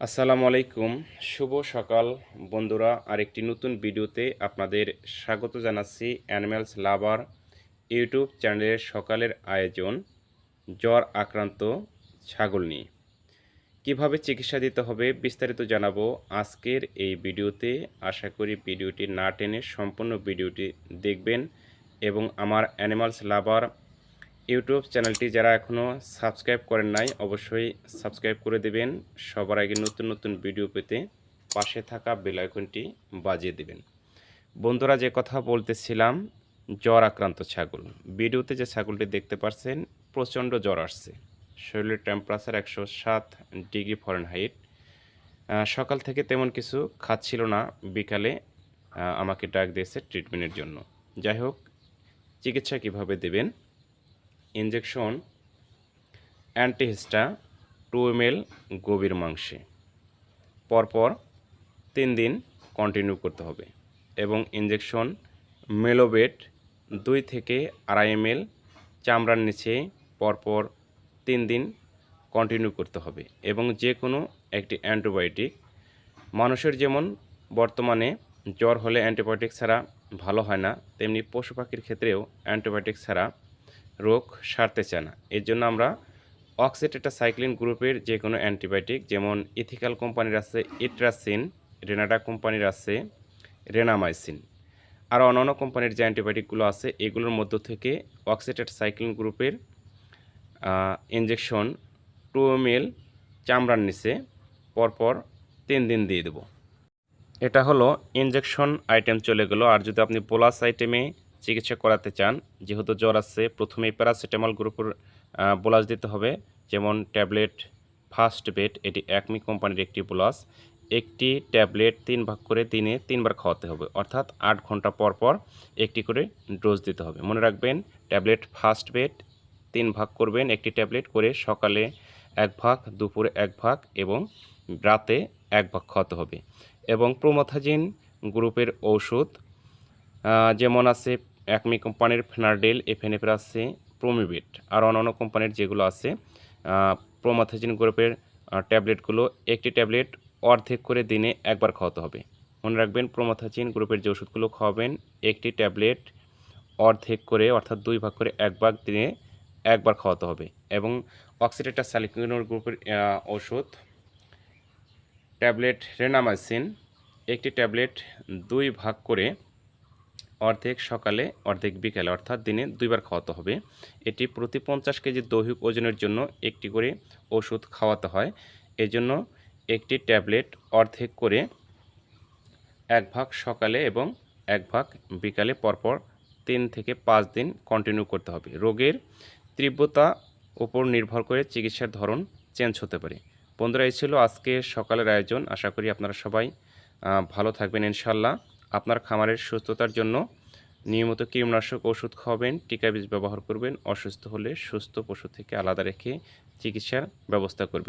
আসসালামু আলাইকুম। শুভ সকাল। বন্ধুরা, আরেকটি নতুন ভিডিওতে আপনাদের স্বাগত জানাচ্ছি অ্যানিম্যালস লাভার ইউটিউব চ্যানেলের সকালের আয়োজন, জ্বর আক্রান্ত ছাগল নিয়ে। কীভাবে চিকিৎসা দিতে হবে বিস্তারিত জানাব আজকের এই ভিডিওতে। আশা করি ভিডিওটি না টেনে সম্পূর্ণ ভিডিওটি দেখবেন এবং আমার অ্যানিমালস লাভার ইউটিউব চ্যানেলটি যারা এখনও সাবস্ক্রাইব করেন নাই, অবশ্যই সাবস্ক্রাইব করে দেবেন। সবার আগে নতুন নতুন ভিডিও পেতে পাশে থাকা বেল আইকনটি বাজিয়ে দেবেন। বন্ধুরা, যে কথা বলতেছিলাম, জ্বর আক্রান্ত ছাগল। ভিডিওতে যে ছাগলটি দেখতে পাচ্ছেন প্রচণ্ড জ্বর আসছে। শরীরের টেম্পারেচার একশো সাত ডিগ্রি ফরেনহাইট সকাল থেকে তেমন কিছু খাচ্ছিল না। বিকালে আমাকে ডাক দিয়েছে ট্রিটমেন্টের জন্য। যাই হোক, চিকিৎসা কীভাবে দেবেন? Injection antihistamine two M L গভীর মাংসে। পরপর তিন দিন কন্টিনিউ করতে হবে এবং ইনজেকশন মেলোবেট দুই থেকে আড়াই এম এল চামড়ার নিচে পরপর তিন দিন কন্টিনিউ করতে হবে এবং যে কোনো একটি অ্যান্টিবায়োটিক। মানুষের যেমন বর্তমানে জ্বর হলে অ্যান্টিবায়োটিক ছাড়া ভালো হয় না, তেমনি পশু পাখির ক্ষেত্রেও অ্যান্টিবায়োটিক ছাড়া রোগ সারতে চায় না। এর জন্য আমরা অক্সিটেটাসাইক্লিন গ্রুপের যে কোনো অ্যান্টিবায়োটিক যেমন ইথিক্যাল কোম্পানির আছে ইট্রাসিন রেনাডা কোম্পানির আছে রেনামাইসিন আর অন্যান্য কোম্পানির যে অ্যান্টিবায়োটিকগুলো আছে, এগুলোর মধ্য থেকে অক্সিটেটাসাইক্লিন গ্রুপের ইনজেকশন টু এম এল চামড়ার নিচে পরপর তিন দিন দিয়ে দেবো। এটা হলো ইনজেকশন আইটেম চলে গেলো। আর যদি আপনি বোলাস আইটেমে চিকিৎসা করাতে চান, যেহেতু জ্বর আছে, প্রথমেই প্যারাসিটামল গ্রুপের বোলাস দিতে হবে, যেমন ট্যাবলেট ফার্স্ট বেড এটি একমি কোম্পানির একটি বোলাস একটি ট্যাবলেট তিন ভাগ করে দিনে তিনবার খাওয়াতে হবে, অর্থাৎ আট ঘণ্টা পর পর একটি করে ডোজ দিতে হবে। মনে রাখবেন, ট্যাবলেট ফার্স্ট বেড তিন ভাগ করবেন একটি ট্যাবলেট করে সকালে এক ভাগ, দুপুরে এক ভাগ এবং রাতে এক ভাগ খাওয়াতে হবে। এবং প্রোমোথাজিন গ্রুপের ঔষধ যেমন আছে একমি কোম্পানির ফেনারডেল, এফএনএফের আছে প্রোমিবেট আর অন্যান্য কোম্পানির যেগুলো আছে প্রোমাথাজিন গ্রুপের ট্যাবলেটগুলো একটি ট্যাবলেট অর্ধেক করে দিনে একবার খাওয়াতে হবে। মনে রাখবেন প্রোমাথাজিন গ্রুপের যে ওষুধগুলো খাওয়াবেন, একটি ট্যাবলেট অর্ধেক করে অর্থাৎ দুই ভাগ করে এক ভাগ দিনে একবার খাওয়াতে হবে এবং অক্সিডেটার স্যালিকুইনোর গ্রুপের ওষুধ, ট্যাবলেট রেনামাইসিন, একটি ট্যাবলেট দুই ভাগ করে অর্ধেক সকালে, অর্ধেক বিকালে, অর্থাৎ দিনে দুইবার খাওয়াতে হবে। এটি প্রতি পঞ্চাশ কেজি দৈহিক ওজনের জন্য একটি করে ওষুধ খাওয়াতে হয়। এজন্য একটি ট্যাবলেট অর্ধেক করে এক ভাগ সকালে এবং এক ভাগ বিকালে পরপর তিন থেকে পাঁচ দিন কন্টিনিউ করতে হবে। রোগের তীব্রতা উপর নির্ভর করে চিকিৎসার ধরন চেঞ্জ হতে পারে। বন্ধুরা, এই ছিল আজকে সকালের আয়োজন। আশা করি আপনারা সবাই ভালো থাকবেন ইনশাল্লাহ আপনার খামারের সুস্থতার জন্য নিয়মিত কীটনাশক ওষুধ খাওয়াবেন, টিকা বীজ ব্যবহার করবেন, অসুস্থ হলে সুস্থ পশু থেকে আলাদা রেখে চিকিৎসার ব্যবস্থা করবেন।